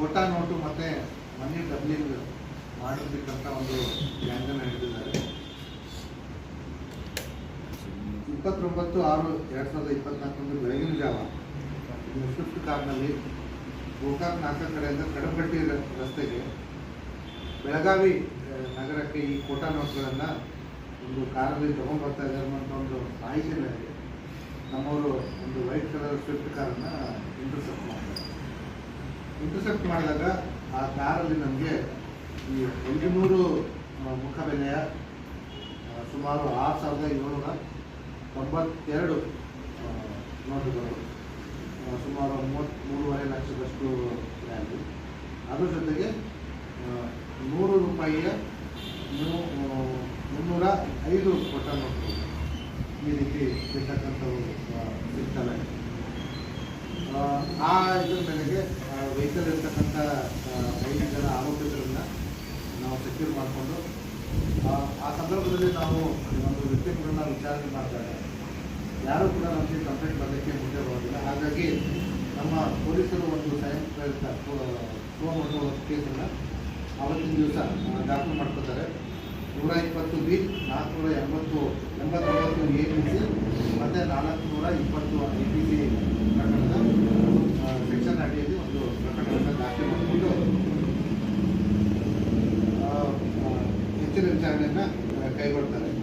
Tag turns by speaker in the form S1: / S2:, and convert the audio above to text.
S1: Kota note ಮತ್ತು ಮನಿ doubling ಮಾಡಿರ್ತಕ್ಕಂಥ ಒಂದು ವ್ಯಾಂಗನ ಹಿಡಿದಿದ್ದಾರೆ ಇಪ್ಪತ್ತೊಂಬತ್ತು ಆರು ಎರಡು ಸಾವಿರದ ಇಪ್ಪತ್ನಾಲ್ಕರಂದು ಬೆಳಗಿನ ಜಾವ ಸ್ವಿಫ್ಟ್ ಕಾರ್ನಲ್ಲಿ ಗೋಕಾಕ್ ನಾಲ್ಕ ಕಡೆಯಿಂದ ಕಡಪಟ್ಟಿ ರಸ್ತೆಗೆ ಬೆಳಗಾವಿ ನಗರಕ್ಕೆ ಈ ಕೋಟಾ ನೋಟ್ಗಳನ್ನು ಒಂದು ಕಾರಲ್ಲಿ ತೊಗೊಂಡ್ಬರ್ತಾ ಇದ್ದಾರೆ ಅನ್ನೋ ಒಂದು ಮಾಹಿತಿ ನಮ್ಮವರು ಒಂದು ವೈಟ್ ಕಲರ್ ಸ್ವಿಫ್ಟ್ ಕಾರನ್ನು ಇಂಟರ್ಸೆಪ್ಟ್ ಮಾಡ್ತಾರೆ. ಇಂಟರ್ಸೆಪ್ಟ್ ಮಾಡಿದಾಗ ಆ ಕಾರಲ್ಲಿ ನಮಗೆ ಈ ಒಂದು ನೂರು ಮುಖಬೆಲೆಯ ಸುಮಾರು ಆರು ಸಾವಿರದ ಏಳ್ನೂರ ತೊಂಬತ್ತೆರಡು ನೋಟುಗಳು ಸುಮಾರು ಮೂವತ್ತ್ ಮೂರುವರೆ ಲಕ್ಷದಷ್ಟು ವ್ಯಾಲ್ಯೂ ಅದ್ರ ಜೊತೆಗೆ ನೂರು ರೂಪಾಯಿಯ ಮುನ್ನೂರ ಐದು ಕೊಟ್ಟ ನೋಟುಗಳು ಈ ರೀತಿ ಇರ್ತಕ್ಕಂಥವು ಸಿಗ್ತವೆ ಆ, ಇದ್ರ ಮೇಲೆಗೆ ಆ, ಐದು ಜನ ನಾವು ಸೆಕ್ಯೂರ್ ಮಾಡಿಕೊಂಡು ಆ ಸಂದರ್ಭದಲ್ಲಿ ನಾವು ಒಂದು ವ್ಯಕ್ತಿಗಳನ್ನ ವಿಚಾರಣೆ ಮಾಡಿದಾಗ ಯಾರು ಕೂಡ ನಮಗೆ ಕಂಪ್ಲೇಂಟ್ ಬರಲಿಕ್ಕೆ ಮುಂದೆ ಬರೋದಿಲ್ಲ. ಹಾಗಾಗಿ ನಮ್ಮ ಪೊಲೀಸರು ಒಂದು ಸ್ವಯಂ ಪ್ರಯುಕ್ತ ಕೇಸನ್ನು ಅವತ್ತಿನ ದಿವಸ ದಾಖಲು ಮಾಡ್ಕೋತಾರೆ. ನೂರ ಇಪ್ಪತ್ತು ಬಿ ನಾಲ್ಕುನೂರ ಎಂಬತ್ತು ಎಂಬತ್ತೊಂಬತ್ತು ಎ ಬಿ ಸಿ ಹೆಚ್ಚಿನ ವಿಚಾರಣೆಯನ್ನು ಕೈಗೊಳ್ತಾರೆ.